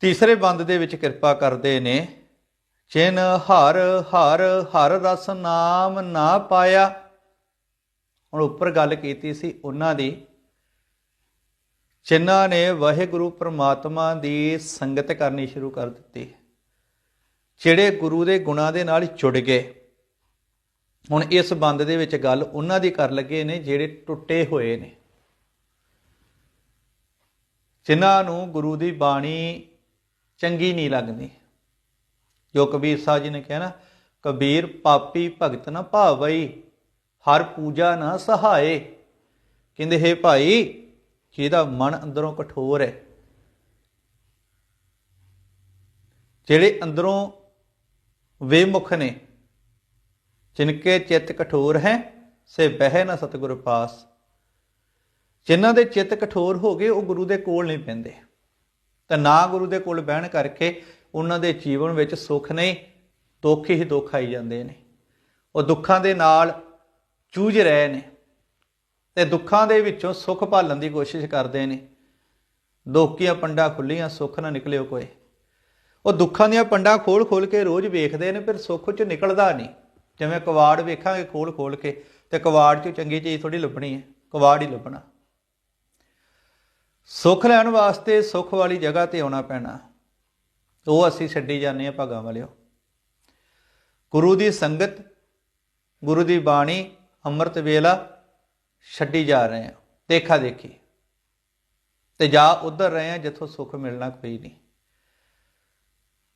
ਤੀਸਰੇ ਬੰਦ ਦੇ ਵਿੱਚ ਕਿਰਪਾ ਕਰਦੇ ਨੇ, ਚਿਨ ਹਰ ਹਰ ਹਰ ਰਸ ਨਾਮ ਨਾ ਪਾਇਆ। ਹੁਣ ਉੱਪਰ ਗੱਲ ਕੀਤੀ ਸੀ ਉਹਨਾਂ ਦੀ। ਜਿਨ੍ਹਾਂ ਨੇ ਵਾਹਿਗੁਰੂ ਪ੍ਰਮਾਤਮਾ ਦੀ ਸੰਗਤ ਕਰਨੀ ਸ਼ੁਰੂ ਕਰ ਦਿੱਤੀ। ਜਿਹੜੇ ਗੁਰੂ ਦੇ ਗੁਣਾਂ ਦੇ ਨਾਲ ਜੁੜ ਗਏ। ਹੁਣ ਇਸ ਬੰਦ ਦੇ ਵਿੱਚ ਗੱਲ ਉਹਨਾਂ ਦੀ ਕਰ ਲੱਗੇ ਨੇ, ਜਿਹੜੇ ਟੁੱਟੇ ਹੋਏ ਨੇ। ਜਿਨ੍ਹਾਂ ਨੂੰ ਗੁਰੂ ਦੀ ਬਾਣੀ ਚੰਗੀ ਨਹੀਂ ਲੱਗਦੀ। ਜੋ ਕਬੀਰ ਸਾਹਿਬ ਜੀ ਨੇ ਕਿਹਾ ਨਾ, ਕਬੀਰ ਪਾਪੀ ਭਗਤ ਨਾ ਭਾਵਈ ਹਰ ਪੂਜਾ ਨਾ ਸਹਾਏ। ਕਹਿੰਦੇ, ਹੈ ਭਾਈ, ਜਿਹਦਾ ਮਨ ਅੰਦਰੋਂ ਕਠੋਰ ਹੈ, ਜਿਹੜੇ ਅੰਦਰੋਂ ਵੇਮੁਖ ਨੇ, ਜਿਨਕੇ ਚਿੱਤ ਕਠੋਰ ਹੈ, ਸੇ ਬਹਿ ਨਾ ਸਤਿਗੁਰ ਪਾਸ। ਜਿਨ੍ਹਾਂ ਦੇ ਚਿੱਤ ਕਠੋਰ ਹੋ ਗਏ, ਉਹ ਗੁਰੂ ਦੇ ਕੋਲ ਨਹੀਂ ਪੈਂਦੇ। ਤਾਂ ਨਾ ਗੁਰੂ ਦੇ ਕੋਲ ਬਹਿਣ ਕਰਕੇ ਉਹਨਾਂ ਦੇ ਜੀਵਨ ਵਿੱਚ ਸੁੱਖ ਨਹੀਂ, ਦੁੱਖ ਹੀ ਦੁੱਖ ਆਈ ਜਾਂਦੇ ਨੇ। ਉਹ ਦੁੱਖਾਂ ਦੇ ਨਾਲ ਜੂਝ ਰਹੇ ਨੇ ਤੇ ਦੁੱਖਾਂ ਦੇ ਵਿੱਚੋਂ ਸੁੱਖ ਭਾਲਣ ਦੀ ਕੋਸ਼ਿਸ਼ ਕਰਦੇ ਨੇ। ਦੋਕੀਆਂ ਪੰਡਾ ਖੁੱਲੀਆਂ ਸੁੱਖ ਨਾ ਨਿਕਲਿਓ ਕੋਈ। ਉਹ ਦੁੱਖਾਂ ਦੀਆਂ ਪੰਡਾ ਖੋਲ ਖੋਲ ਕੇ ਰੋਜ਼ ਵੇਖਦੇ ਨੇ ਪਰ ਸੁੱਖ ਚ ਨਿਕਲਦਾ ਨਹੀਂ। ਜਿਵੇਂ ਕਵਾੜ ਵੇਖਾਂਗੇ ਖੋਲ ਖੋਲ ਕੇ, ਤੇ ਕਵਾੜ ਚ ਚੰਗੀ ਚੀਜ਼ ਥੋੜੀ ਲੱਭਣੀ ਹੈ, ਕਵਾੜ ਹੀ ਲੱਭਣਾ। ਸੁੱਖ ਲੈਣ ਵਾਸਤੇ ਸੁੱਖ ਵਾਲੀ ਜਗ੍ਹਾ ਤੇ ਆਉਣਾ ਪੈਣਾ। ਉਹ ਅਸੀਂ ਛੱਡੀ ਜਾਂਦੇ ਆ ਭਾਗਾਂ ਵਾਲਿਓ। ਗੁਰੂ ਦੀ ਸੰਗਤ, ਗੁਰੂ ਦੀ ਬਾਣੀ, ਅੰਮ੍ਰਿਤ ਵੇਲਾ ਛੱਡੀ ਜਾ ਰਹੇ ਆ ਦੇਖਾ ਦੇਖੀ। ਤੇ ਜਾ ਉਧਰ ਰਹੇ ਆ ਜਿੱਥੋਂ ਸੁੱਖ ਮਿਲਣਾ ਕੋਈ ਨਹੀਂ।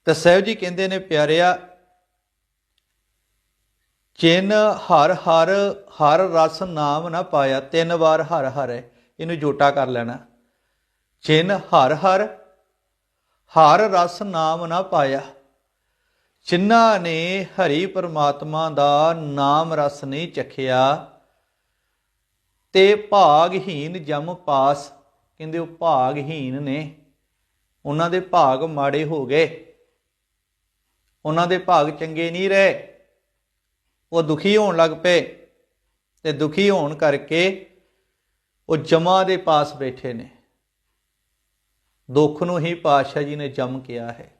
ਤੇ ਸਹਿਬ ਜੀ ਕਹਿੰਦੇ ਨੇ, ਪਿਆਰਿਆ, ਚਿੰਨ ਹਰ ਹਰ ਹਰ ਰਸ ਨਾਮ ਨਾ ਪਾਇਆ, ਤਿੰਨ ਵਾਰ ਹਰ ਹਰ ਇਹਨੂੰ ਜੋਟਾ ਕਰ ਲੈਣਾ। ਜਿਨ ਹਰ ਹਰ ਹਰ ਰਸ ਨਾਮ ਨਾ ਪਾਇਆ। ਜਿਨ੍ਹਾਂ ਨੇ ਹਰੀ ਪਰਮਾਤਮਾ ਦਾ ਨਾਮ ਰਸ ਨਹੀਂ ਚਖਿਆ। ਤੇ ਭਾਗਹੀਨ ਜਮ ਪਾਸ, ਕਹਿੰਦੇ ਉਹ ਭਾਗਹੀਨ ਨੇ। ਉਹਨਾਂ ਦੇ ਭਾਗ ਮਾੜੇ ਹੋ ਗਏ। ਉਹਨਾਂ ਦੇ ਭਾਗ ਚੰਗੇ ਨਹੀਂ ਰਹੇ। ਉਹ ਦੁਖੀ ਹੋਣ ਲੱਗ ਪਏ ਤੇ ਦੁਖੀ ਹੋਣ ਕਰਕੇ ਉਹ ਜਮਾ ਦੇ ਪਾਸ ਬੈਠੇ ਨੇ। ਦੁੱਖ ਨੂੰ ਹੀ ਪਾਤਸ਼ਾਹ ਜੀ ਨੇ ਜਮ ਕਿਹਾ ਹੈ।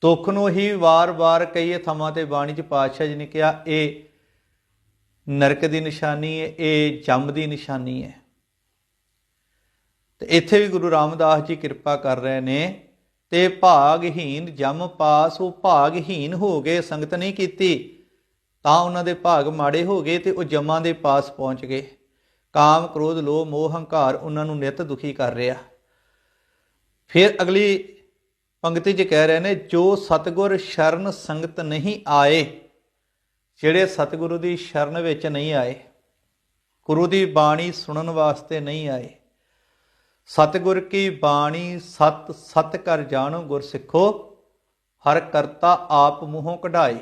ਦੁੱਖ ਨੂੰ ਹੀ ਵਾਰ-ਵਾਰ ਕਈ ਥਾਵਾਂ ਤੇ ਬਾਣੀ ਚ ਪਾਤਸ਼ਾਹ ਜੀ ਨੇ ਕਿਹਾ, ਇਹ ਨਰਕ ਦੀ ਨਿਸ਼ਾਨੀ ਹੈ, ਇਹ ਜੰਮ ਦੀ ਨਿਸ਼ਾਨੀ ਹੈ। ਤੇ ਇੱਥੇ ਵੀ ਗੁਰੂ ਰਾਮਦਾਸ ਜੀ ਕਿਰਪਾ ਕਰ ਰਹੇ ਨੇ, ਤੇ ਭਾਗਹੀਨ ਜਮ ਪਾਸ ਉਹ ਭਾਗਹੀਨ ਹੋ ਗਏ, ਸੰਗਤ ਨਹੀਂ ਕੀਤੀ, ਤਾਂ ਉਹਨਾਂ ਦੇ ਭਾਗ ਮਾੜੇ ਹੋ ਗਏ ਤੇ ਉਹ ਜਮਾਂ ਦੇ ਪਾਸ ਪਹੁੰਚ ਗਏ। ਕਾਮ, ਕ੍ਰੋਧ, ਲੋਭ, ਮੋਹ, ਹੰਕਾਰ ਉਹਨਾਂ ਨੂੰ ਨਿਤ ਦੁਖੀ ਕਰ ਰਿਹਾ। ਫਿਰ ਅਗਲੀ ਪੰਕਤੀ 'ਚ ਕਹਿ ਰਹੇ ਨੇ, ਜੋ ਸਤਗੁਰ ਸ਼ਰਨ ਸੰਗਤ ਨਹੀਂ ਆਏ, ਜਿਹੜੇ ਸਤਿਗੁਰੂ ਦੀ ਸ਼ਰਨ ਵਿੱਚ ਨਹੀਂ ਆਏ, ਗੁਰੂ ਦੀ ਬਾਣੀ ਸੁਣਨ ਵਾਸਤੇ ਨਹੀਂ ਆਏ, ਸਤਿਗੁਰ ਕੀ ਬਾਣੀ ਸਤ ਸਤ ਕਰ ਜਾਣੋ ਗੁਰ ਸਿੱਖੋ ਹਰ ਕਰਤਾ ਆਪ ਮੂੰਹੋਂ ਕਢਾਏ।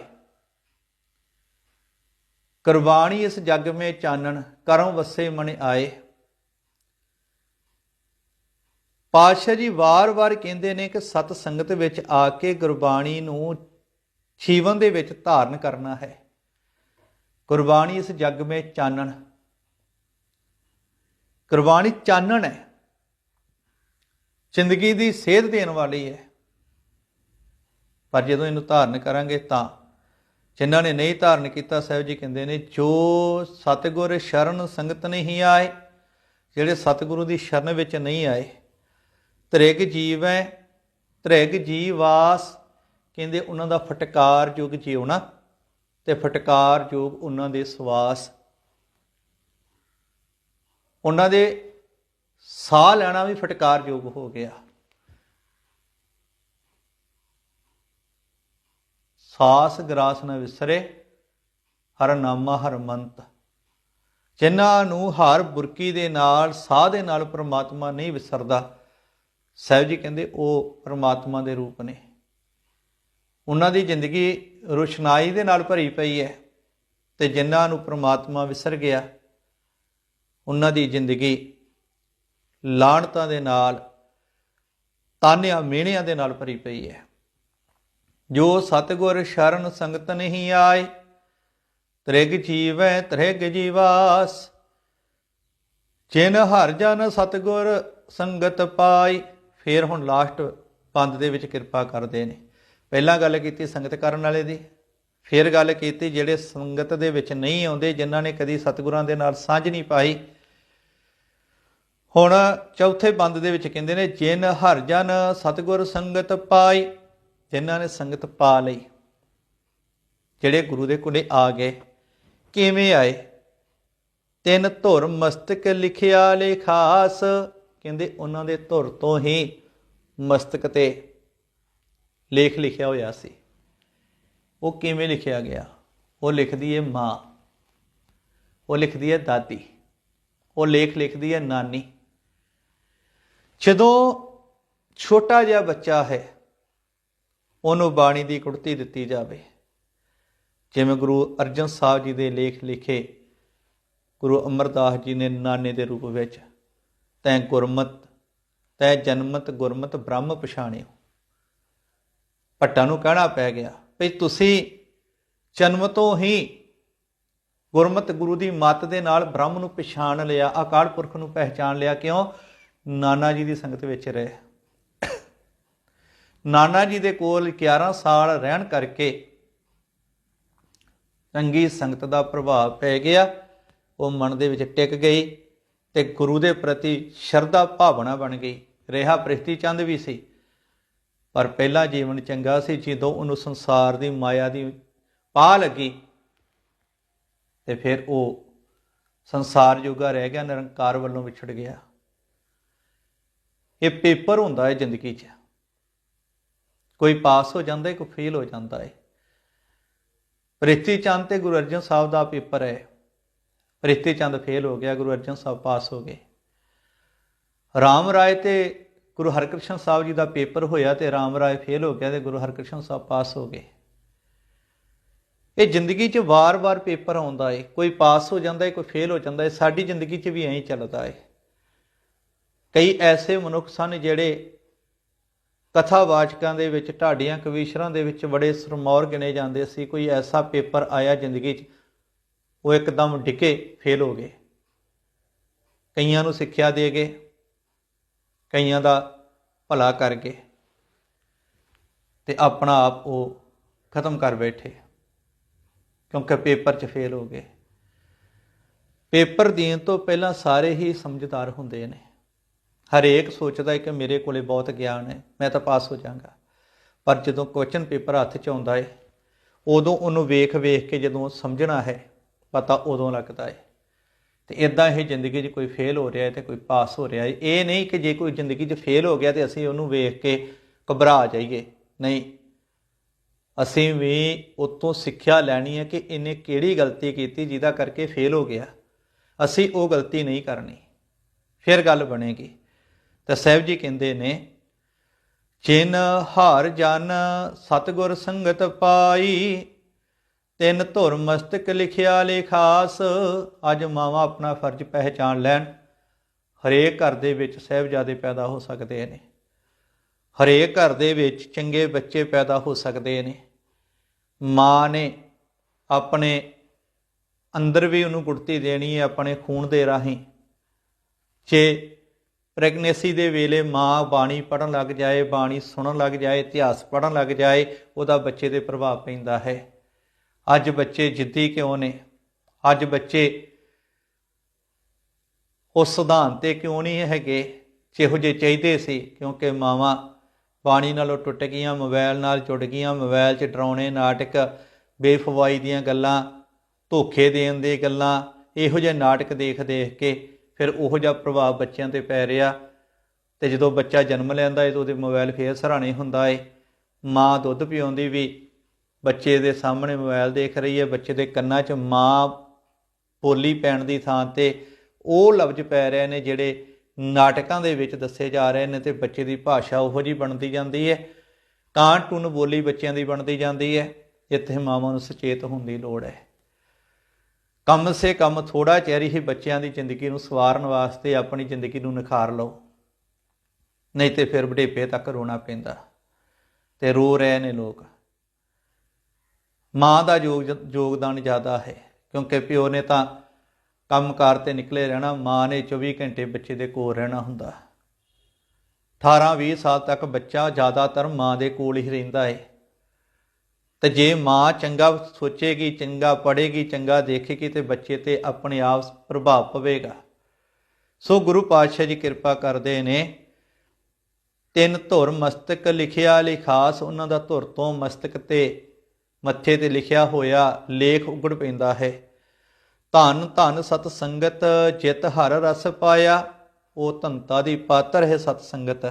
ਕੁਰਬਾਨੀ ਇਸ ਜਗ ਮੇ ਚਾਨਣ, ਕਰਮ ਵਸੇ ਮਨ ਆਏ। ਪਾਤਸ਼ਾਹ ਜੀ ਵਾਰ-ਵਾਰ ਕਹਿੰਦੇ ਨੇ ਕਿ ਸਤ ਸੰਗਤ ਵਿੱਚ ਆ ਕੇ ਗੁਰਬਾਣੀ ਨੂੰ ਜੀਵਨ ਦੇ ਵਿੱਚ ਧਾਰਨ ਕਰਨਾ ਹੈ। ਗੁਰਬਾਣੀ ਇਸ ਜੱਗ ਮੇ ਚਾਨਣ। ਗੁਰਬਾਣੀ ਚਾਨਣ ਹੈ। ਜ਼ਿੰਦਗੀ ਦੀ ਸੇਧ ਦੇਣ ਵਾਲੀ ਹੈ। ਪਰ ਜਦੋਂ ਇਹਨੂੰ ਧਾਰਨ ਕਰਾਂਗੇ ਤਾਂ ਜਿਨ੍ਹਾਂ ਨੇ ਨਹੀਂ ਧਾਰਨ ਕੀਤਾ, ਸਾਹਿਬ ਜੀ ਕਹਿੰਦੇ ਨੇ, ਜੋ ਸਤਿਗੁਰ ਸ਼ਰਨ ਸੰਗਤ ਨਹੀਂ ਆਏ, ਜਿਹੜੇ ਸਤਿਗੁਰੂ ਦੀ ਸ਼ਰਨ ਵਿੱਚ ਨਹੀਂ ਆਏ ਤ੍ਰਿਗ ਜੀਵ ਹੈ ਤ੍ਰਿਗ ਜੀਵਾਸ ਕਹਿੰਦੇ ਉਹਨਾਂ ਦਾ ਫਟਕਾਰ ਯੁਗ ਜਿਉਣਾ ਤੇ ਫਟਕਾਰ ਯੋਗ ਉਹਨਾਂ ਦੇ ਸਵਾਸ। ਉਹਨਾਂ ਦੇ ਸਾਹ ਲੈਣਾ ਵੀ ਫਟਕਾਰ ਯੋਗ ਹੋ ਗਿਆ। ਸਾਸ ਗਰਾਸ ਨ ਵਿਸਰੇ, ਹਰ ਨਾਮਾ ਹਰ ਮੰਤ। ਜਿਨ੍ਹਾਂ ਨੂੰ ਹਰ ਬੁਰਕੀ ਦੇ ਨਾਲ, ਸਾਹ ਦੇ ਨਾਲ ਪ੍ਰਮਾਤਮਾ ਨਹੀਂ ਵਿਸਰਦਾ ਸਾਹਿਬ ਜੀ ਕਹਿੰਦੇ ਉਹ ਪਰਮਾਤਮਾ ਦੇ ਰੂਪ ਨੇ। ਉਹਨਾਂ ਦੀ ਜ਼ਿੰਦਗੀ ਰੋਸ਼ਨਾਈ ਦੇ ਨਾਲ ਭਰੀ ਪਈ ਹੈ ਤੇ ਜਿਨ੍ਹਾਂ ਨੂੰ ਪਰਮਾਤਮਾ ਵਿਸਰ ਗਿਆ, ਉਹਨਾਂ ਦੀ ਜ਼ਿੰਦਗੀ ਲਾਣਤਾਂ ਦੇ ਨਾਲ, ਤਾਨਿਆਂ ਮਿਹਣਿਆਂ ਦੇ ਨਾਲ ਭਰੀ ਪਈ ਹੈ। ਜੋ ਸਤਗੁਰ ਸ਼ਰਨ ਸੰਗਤ ਨਹੀਂ ਆਏ, ਤ੍ਰਿਗ ਜੀਵੈ ਤ੍ਰਿਗ ਜੀਵਾਸ, ਜਿਨ ਹਰ ਜਨ ਸਤਗੁਰ ਸੰਗਤ ਪਾਈ ਫਿਰ ਹੁਣ ਲਾਸਟ ਪੰਦ ਦੇ ਵਿੱਚ ਕਿਰਪਾ ਕਰਦੇ ਨੇ। ਪਹਿਲਾਂ ਗੱਲ ਕੀਤੀ ਸੰਗਤ ਕਰਨ ਵਾਲੇ ਦੀ, ਫਿਰ ਗੱਲ ਕੀਤੀ ਜਿਹੜੇ ਸੰਗਤ ਦੇ ਵਿੱਚ ਨਹੀਂ ਆਉਂਦੇ, ਜਿਨ੍ਹਾਂ ਨੇ ਕਦੀ ਸਤਿਗੁਰਾਂ ਦੇ ਨਾਲ ਸਾਂਝ ਨਹੀਂ ਪਾਈ। ਹੁਣ ਚੌਥੇ ਬੰਦ ਦੇ ਵਿੱਚ ਕਹਿੰਦੇ ਨੇ, ਜਿਨ ਹਰ ਜਨ ਸਤਿਗੁਰ ਸੰਗਤ ਪਾਈ, ਜਿਨ੍ਹਾਂ ਨੇ ਸੰਗਤ ਪਾ ਲਈ। ਜਿਹੜੇ ਗੁਰੂ ਦੇ ਕੋਲੇ ਆ ਗਏ, ਕਿਵੇਂ ਆਏ? ਤਿੰਨ ਧੁਰ ਮਸਤਕ ਲਿਖਿਆ ਲੇਖਾਸ ਕਹਿੰਦੇ ਉਹਨਾਂ ਦੇ ਧੁਰ ਤੋਂ ਹੀ ਮਸਤਕ ਤੇ ਲੇਖ ਲਿਖਿਆ ਹੋਇਆ ਸੀ। ਉਹ ਕਿਵੇਂ ਲਿਖਿਆ ਗਿਆ? ਉਹ ਲਿਖਦੀ ਹੈ ਮਾਂ, ਉਹ ਲਿਖਦੀ ਹੈ ਦਾਦੀ, ਉਹ ਲੇਖ ਲਿਖਦੀ ਹੈ ਨਾਨੀ। ਜਦੋਂ ਛੋਟਾ ਜਿਹਾ ਬੱਚਾ ਹੈ, ਉਹਨੂੰ ਬਾਣੀ ਦੀ ਕੁੜਤੀ ਦਿੱਤੀ ਜਾਵੇ। ਜਿਵੇਂ ਗੁਰੂ ਅਰਜਨ ਸਾਹਿਬ ਜੀ ਦੇ ਲੇਖ ਲਿਖੇ ਗੁਰੂ ਅਮਰਦਾਸ ਜੀ ਨੇ ਨਾਨੇ ਦੇ ਰੂਪ ਵਿੱਚ। ਤੈਂ ਗੁਰਮਤ, ਤੈ ਜਨਮਤ, ਗੁਰਮਤ ਬ੍ਰਹਮ ਪਛਾਣਿਓ। ਭੱਟਾਂ ਨੂੰ ਕਹਿਣਾ ਪੈ ਗਿਆ, ਭਈ ਤੁਸੀਂ ਜਨਮ ਤੋਂ ਹੀ ਗੁਰਮਤ ਗੁਰੂ ਦੀ ਮੱਤ ਦੇ ਨਾਲ ਬ੍ਰਹਮ ਨੂੰ ਪਛਾਣ ਲਿਆ, ਅਕਾਲ ਪੁਰਖ ਨੂੰ ਪਹਿਚਾਨ ਲਿਆ, ਕਿਉਂ? ਨਾਨਾ ਜੀ ਦੀ ਸੰਗਤ ਵਿੱਚ ਰਹੇ। ਨਾਨਾ ਜੀ ਦੇ ਕੋਲ 11 ਸਾਲ ਰਹਿਣ ਕਰਕੇ ਚੰਗੀ ਸੰਗਤ ਦਾ ਪ੍ਰਭਾਵ ਪੈ ਗਿਆ, ਉਹ ਮਨ ਦੇ ਵਿੱਚ ਟਿਕ ਗਈ। ਤੇ ਗੁਰੂ ਦੇ ਪ੍ਰਤੀ ਸ਼ਰਧਾ ਭਾਵਨਾ ਬਣ ਗਈ। ਰਿਹਾ ਪ੍ਰਿਸ਼ਤੀ ਚੰਦ ਵੀ ਸੀ। ਪਰ ਪਹਿਲਾ ਜੀਵਨ ਚੰਗਾ ਸੀ, ਜਦੋਂ ਉਹਨੂੰ ਸੰਸਾਰ ਦੀ ਮਾਇਆ ਦੀ ਪਾ ਲੱਗੀ ਤੇ ਫਿਰ ਉਹ ਸੰਸਾਰ ਜੋਗਾ ਰਹਿ ਗਿਆ, ਨਿਰੰਕਾਰ ਵੱਲੋਂ ਵਿਛੜ ਗਿਆ। ਇਹ ਪੇਪਰ ਹੁੰਦਾ ਹੈ ਜ਼ਿੰਦਗੀ 'ਚ। ਕੋਈ ਪਾਸ ਹੋ ਜਾਂਦਾ ਹੈ, ਕੋਈ ਫੇਲ ਹੋ ਜਾਂਦਾ ਹੈ। ਪ੍ਰਿਥੀ ਚੰਦ ਤੇ ਗੁਰੂ ਅਰਜਨ ਸਾਹਿਬ ਦਾ ਪੇਪਰ ਹੈ। ਪ੍ਰਿਥੀ ਚੰਦ ਫੇਲ ਹੋ ਗਿਆ, ਗੁਰੂ ਅਰਜਨ ਸਾਹਿਬ ਪਾਸ ਹੋ ਗਏ। ਰਾਮ ਰਾਏ ਤੇ ਗੁਰੂ ਹਰਕ੍ਰਿਸ਼ਨ ਸਾਹਿਬ ਜੀ ਦਾ ਪੇਪਰ ਹੋਇਆ ਤੇ ਰਾਮ ਰਾਏ ਫੇਲ ਹੋ ਗਿਆ ਤੇ ਗੁਰੂ ਹਰਕ੍ਰਿਸ਼ਨ ਸਾਹਿਬ ਪਾਸ ਹੋ ਗਏ। ਇਹ ਜ਼ਿੰਦਗੀ 'ਚ ਵਾਰ-ਵਾਰ ਪੇਪਰ ਆਉਂਦਾ ਏ, ਕੋਈ ਪਾਸ ਹੋ ਜਾਂਦਾ ਏ, ਕੋਈ ਫੇਲ ਹੋ ਜਾਂਦਾ ਏ, ਸਾਡੀ ਜ਼ਿੰਦਗੀ 'ਚ ਵੀ ਐਂ ਚੱਲਦਾ ਏ। ਕਈ ਐਸੇ ਮਨੁੱਖ ਸਨ ਜਿਹੜੇ ਕਥਾਵਾਚਕਾਂ ਦੇ ਵਿੱਚ, ਢਾਡੀਆਂ ਕਵੀਸ਼ਰਾਂ ਦੇ ਵਿੱਚ ਬੜੇ ਸਰਮੌਰ ਗਿਣੇ ਜਾਂਦੇ ਸੀ, ਕੋਈ ਐਸਾ ਪੇਪਰ ਆਇਆ ਜ਼ਿੰਦਗੀ 'ਚ ਉਹ ਇੱਕਦਮ ਡਿੱਕੇ ਫੇਲ ਹੋ ਗਏ। ਕਈਆਂ ਨੂੰ ਸਿੱਖਿਆ ਦੇ ਗਏ, ਕਈਆਂ ਦਾ ਭਲਾ ਕਰ ਗਏ ਤੇ ਆਪਣਾ ਆਪ ਉਹ ਖਤਮ ਕਰ ਬੈਠੇ ਕਿਉਂਕਿ ਪੇਪਰ 'ਚ ਫੇਲ ਹੋ ਗਏ। ਪੇਪਰ ਦੇਣ ਤੋਂ ਪਹਿਲਾਂ ਸਾਰੇ ਹੀ ਸਮਝਦਾਰ ਹੁੰਦੇ ਨੇ। ਹਰੇਕ ਸੋਚਦਾ ਹੈ ਕਿ ਮੇਰੇ ਕੋਲੇ ਬਹੁਤ ਗਿਆਨ ਹੈ, ਮੈਂ ਤਾਂ ਪਾਸ ਹੋ ਜਾਵਾਂਗਾ। ਪਰ ਜਦੋਂ ਕੁਐਸਚਨ ਪੇਪਰ ਹੱਥ 'ਚ ਆਉਂਦਾ ਹੈ ਉਦੋਂ ਉਹਨੂੰ ਵੇਖ ਵੇਖ ਕੇ ਜਦੋਂ ਸਮਝਣਾ ਹੈ ਪਤਾ ਉਦੋਂ ਲੱਗਦਾ ਹੈ ਤੇ ਇਦਾਂ ਇਹ ਜ਼ਿੰਦਗੀ 'ਚ ਕੋਈ ਫੇਲ ਹੋ ਰਿਹਾ ਹੈ ਤੇ ਕੋਈ ਪਾਸ ਹੋ ਰਿਹਾ ਹੈ ਇਹ ਨਹੀਂ ਕਿ ਜੇ ਕੋਈ ਜ਼ਿੰਦਗੀ 'ਚ ਫੇਲ ਹੋ ਗਿਆ ਤੇ ਅਸੀਂ ਉਹਨੂੰ ਵੇਖ ਕੇ ਘਬਰਾ ਜਾਈਏ। ਨਹੀਂ। ਅਸੀਂ ਵੀ ਉਤੋਂ ਸਿੱਖਿਆ ਲੈਣੀ ਹੈ ਕਿ ਇਹਨੇ ਕਿਹੜੀ ਗਲਤੀ ਕੀਤੀ ਜਿਹਦਾ ਕਰਕੇ ਫੇਲ ਹੋ ਗਿਆ। ਅਸੀਂ ਉਹ ਗਲਤੀ ਨਹੀਂ ਕਰਨੀ। ਫਿਰ ਗੱਲ ਬਣੇਗੀ। ਤਾਂ ਸਾਹਿਬ ਜੀ ਕਹਿੰਦੇ ਨੇ, ਜਿਨ ਹਾਰ ਜਨ ਸਤਗੁਰ ਸੰਗਤ ਪਾਈ ਤਿੰਨ ਧੁਰ ਮਸਤਕ ਲਿਖਿਆ ਲੇਖਾਸ ਅੱਜ ਮਾਵਾ ਆਪਣਾ ਫਰਜ਼ ਪਹਿਚਾਨ ਲੈਣ। ਹਰੇਕ ਘਰ ਦੇ ਵਿੱਚ ਸਹਿਬਜ਼ਾਦੇ ਪੈਦਾ ਹੋ ਸਕਦੇ ਨੇ। ਹਰੇਕ ਘਰ ਦੇ ਵਿੱਚ ਚੰਗੇ ਬੱਚੇ ਪੈਦਾ ਹੋ ਸਕਦੇ ਨੇ। ਮਾਂ ਨੇ ਆਪਣੇ ਅੰਦਰ ਵੀ ਉਹਨੂੰ ਗੁੜਤੀ ਦੇਣੀ ਹੈ, ਆਪਣੇ ਖੂਨ ਦੇ ਰਾਹੀਂ। ਜੇ ਪ੍ਰੈਗਨੈਂਸੀ ਦੇ ਵੇਲੇ ਮਾਂ ਬਾਣੀ ਪੜਨ ਲੱਗ ਜਾਏ, ਬਾਣੀ ਸੁਣਨ ਲੱਗ ਜਾਏ, ਇਤਿਹਾਸ ਪੜਨ ਲੱਗ ਜਾਏ, ਉਹਦਾ ਬੱਚੇ ਤੇ ਪ੍ਰਭਾਵ ਪੈਂਦਾ ਹੈ। ਅੱਜ ਬੱਚੇ ਜਿੱਦੀ ਕਿਉਂ ਨੇ? ਅੱਜ ਬੱਚੇ ਉਸ ਸਿਧਾਂਤ ਤੇ ਕਿਉਂ ਨਹੀਂ ਹੈਗੇ? ਜਿਹੋ ਜੇ ਚਾਹੀਦੇ ਸੀ, ਕਿਉਂਕਿ ਮਾਵਾਂ ਬਾਣੀ ਨਾਲੋਂ ਟੁੱਟ ਗਈਆਂ ਮੋਬਾਈਲ ਨਾਲ ਜੁੜ ਗਈਆਂ ਮੋਬਾਈਲ 'ਚ ਡਰਾਉਣੇ, ਨਾਟਕ, ਬੇਫਵਾਈ ਦੀਆਂ ਗੱਲਾਂ, ਧੋਖੇ ਦੇਣ ਦੀ ਗੱਲਾਂ, ਇਹੋ ਜਿਹੇ ਨਾਟਕ ਦੇਖ ਦੇਖ ਕੇ ਫਿਰ ਉਹੋ ਜਿਹਾ ਪ੍ਰਭਾਵ ਬੱਚਿਆਂ ਤੇ ਪੈ ਰਿਹਾ ਤੇ ਜਦੋਂ ਬੱਚਾ ਜਨਮ ਲੈਂਦਾ ਏ, ਤਾਂ ਉਹਦੇ ਮੋਬਾਈਲ ਫੇਰ ਸਰਾਣੇ ਹੁੰਦਾ ਏ। ਮਾਂ ਦੁੱਧ ਪਿਉਂਦੀ ਵੀ ਬੱਚੇ ਦੇ ਸਾਹਮਣੇ ਮੋਬਾਈਲ ਦੇਖ ਰਹੀ ਹੈ, ਬੱਚੇ ਦੇ ਕੰਨਾਂ 'ਚ ਮਾਂ ਬੋਲੀ ਪੈਣ ਦੀ ਥਾਂ ਤੇ ਉਹ ਲਫ਼ਜ਼ ਪੈ ਰਹੇ ਨੇ ਜਿਹੜੇ ਨਾਟਕਾਂ ਦੇ ਵਿੱਚ ਦੱਸੇ ਜਾ ਰਹੇ ਨੇ ਤੇ ਬੱਚੇ ਦੀ ਭਾਸ਼ਾ ਉਹੋ ਜੀ ਬਣਦੀ ਜਾਂਦੀ ਹੈ ਕਾਂ ਟੁਨ ਬੋਲੀ ਬੱਚਿਆਂ ਦੀ ਬਣਦੀ ਜਾਂਦੀ ਹੈ ਇੱਥੇ ਮਾਵਾਂ ਨੂੰ ਸੁਚੇਤ ਹੋਣ ਦੀ ਲੋੜ ਹੈ। ਕੰਮ ਸੇ ਕੰਮ ਥੋੜਾ ਚਿਰ ਹੀ ਬੱਚਿਆਂ ਦੀ ਜ਼ਿੰਦਗੀ ਨੂੰ ਸਵਾਰਨ ਵਾਸਤੇ ਆਪਣੀ ਜ਼ਿੰਦਗੀ ਨੂੰ ਨਿਖਾਰ ਲਓ, ਨਹੀਂ ਤੇ ਫਿਰ ਬੁਢੇਪੇ ਤੱਕ ਰੋਣਾ ਪੈਂਦਾ ਤੇ ਰੋ ਰਹੇ ਨੇ ਲੋਕ। ਮਾਂ ਦਾ ਯੋਗ ਯੋਗਦਾਨ ਜ਼ਿਆਦਾ ਹੈ, ਕਿਉਂਕਿ ਪਿਓ ਨੇ ਤਾਂ ਕੰਮਕਾਰ ਤੇ ਨਿਕਲੇ ਰਹਿਣਾ, ਮਾਂ ਨੇ 24 ਘੰਟੇ ਬੱਚੇ ਦੇ ਕੋਲ ਰਹਿਣਾ ਹੁੰਦਾ। 18-20 ਸਾਲ ਤੱਕ ਬੱਚਾ ਜ਼ਿਆਦਾਤਰ ਮਾਂ ਦੇ ਕੋਲ ਹੀ ਰਹਿੰਦਾ ਹੈ। ਤੇ ਜੇ ਮਾਂ ਚੰਗਾ ਸੋਚੇਗੀ, ਚੰਗਾ ਪੜ੍ਹੇਗੀ, ਚੰਗਾ ਦੇਖੇਗੀ ਤੇ ਬੱਚੇ ਤੇ ਆਪਣੇ ਆਪ ਪ੍ਰਭਾਵ ਪਵੇਗਾ। ਸੋ ਗੁਰੂ ਪਾਤਸ਼ਾਹ ਜੀ ਕਿਰਪਾ ਕਰਦੇ ਨੇ। ਤਿੰਨ ਧੁਰ ਮਸਤਕ ਲਿਖਿਆ, ਲਿਖਾਸ ਉਹਨਾਂ ਦਾ ਧੁਰ ਤੋਂ ਮਸਤਕ ਤੇ ਮੱਥੇ ਤੇ ਲਿਖਿਆ ਹੋਇਆ ਲੇਖ ਉਗੜ ਪੈਂਦਾ ਹੈ। ਧਨ, ਧੰਨ ਸਤ ਸੰਗਤ, ਜਿਤ ਹਰ ਰਸ ਪਾਇਆ, ਉਹ ਧੰਤਾ ਦੀ ਪਾਤਰ ਹੈ ਸਤ ਸੰਗਤ,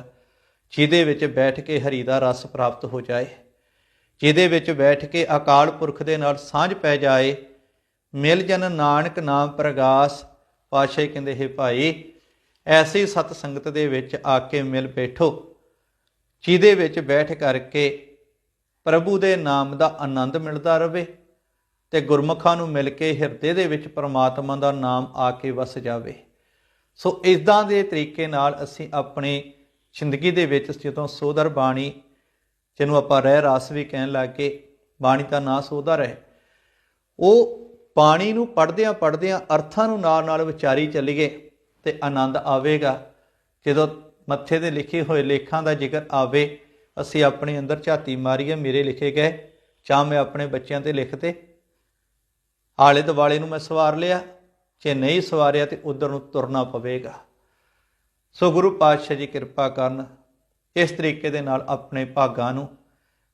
ਜਿਹਦੇ ਵਿੱਚ ਬੈਠ ਕੇ ਹਰੀ ਦਾ ਰਸ ਪ੍ਰਾਪਤ ਹੋ ਜਾਏ। ਜਿਹਦੇ ਵਿੱਚ ਬੈਠ ਕੇ ਅਕਾਲ ਪੁਰਖ ਦੇ ਨਾਲ ਸਾਂਝ ਪੈ ਜਾਏ, ਮਿਲ ਜਨ ਨਾਨਕ ਨਾਮ ਪ੍ਰਗਾਸ, ਪਾਸ਼ਾ ਕਹਿੰਦੇ, ਹੈ ਭਾਈ, ਐਸੀ ਸਤ ਸੰਗਤ ਦੇ ਵਿੱਚ ਆ ਕੇ ਮਿਲ ਬੈਠੋ। ਜਿਹਦੇ ਵਿੱਚ ਬੈਠ ਕਰਕੇ ਪ੍ਰਭੂ ਦੇ ਨਾਮ ਦਾ ਆਨੰਦ ਮਿਲਦਾ ਰਹੇ ਤੇ ਗੁਰਮੁਖਾਂ ਨੂੰ ਮਿਲ ਕੇ ਹਿਰਦੇ ਦੇ ਵਿੱਚ ਪਰਮਾਤਮਾ ਦਾ ਨਾਮ ਆ ਕੇ ਵਸ ਜਾਵੇ। ਸੋ ਇਦਾਂ ਦੇ ਤਰੀਕੇ ਨਾਲ ਅਸੀਂ ਆਪਣੀ ਜ਼ਿੰਦਗੀ ਦੇ ਵਿੱਚ ਜਦੋਂ ਸੋਦਰ ਬਾਣੀ, ਜਿਹਨੂੰ ਆਪਾਂ ਰਹਿ ਰਸ ਵੀ ਕਹਿਣ ਲੱਗੇ, ਬਾਣੀ ਦਾ ਨਾਂ ਸੋਦਰ ਹੈ ਉਹ ਬਾਣੀ ਨੂੰ ਪੜ੍ਹਦਿਆਂ ਪੜ੍ਹਦਿਆਂ ਅਰਥਾਂ ਨੂੰ ਨਾਲ ਨਾਲ ਵਿਚਾਰੀ ਚੱਲੀਏ ਤੇ ਆਨੰਦ ਆਵੇਗਾ। ਜਦੋਂ ਮੱਥੇ ਤੇ ਲਿਖੇ ਹੋਏ ਲੇਖਾਂ ਦਾ ਜ਼ਿਕਰ ਆਵੇ ਅਸੀਂ ਆਪਣੇ ਅੰਦਰ ਝਾਤੀ ਮਾਰੀਏ, ਮੇਰੇ ਲਿਖੇ ਗਏ ਚਾਹ ਮੈਂ ਆਪਣੇ ਬੱਚਿਆਂ ਤੇ ਲਿਖਤੇ। ਆਲੇ ਦੁਆਲੇ ਨੂੰ ਮੈਂ ਸਵਾਰ ਲਿਆ, ਜੇ ਨਹੀਂ ਸਵਾਰਿਆ ਤੇ ਉਧਰ ਨੂੰ ਤੁਰਨਾ ਪਵੇਗਾ। ਸੋ ਗੁਰੂ ਪਾਤਸ਼ਾਹ ਜੀ ਕਿਰਪਾ ਕਰਨ, ਇਸ ਤਰੀਕੇ ਦੇ ਨਾਲ ਆਪਣੇ ਭਾਗਾਂ ਨੂੰ,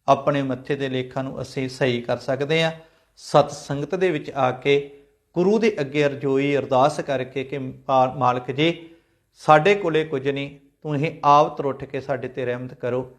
ਆਪਣੇ ਮੱਥੇ ਦੇ ਲੇਖਾਂ ਨੂੰ ਅਸੀਂ ਸਹੀ ਕਰ ਸਕਦੇ ਹਾਂ। ਸਤ ਸੰਗਤ ਦੇ ਵਿੱਚ ਆ ਕੇ ਗੁਰੂ ਦੇ ਅੱਗੇ ਅਰਜ਼ੋਈ ਅਰਦਾਸ ਕਰਕੇ ਕਿ ਪਾ- ਮਾਲਕ ਜੀ, ਸਾਡੇ ਕੋਲੇ ਕੁਝ ਨਹੀਂ, ਤੂੰ ਹੀ ਆਪ ਤਰੁੱਠ ਕੇ ਸਾਡੇ ਤੇ ਰਹਿਮਤ ਕਰੋ।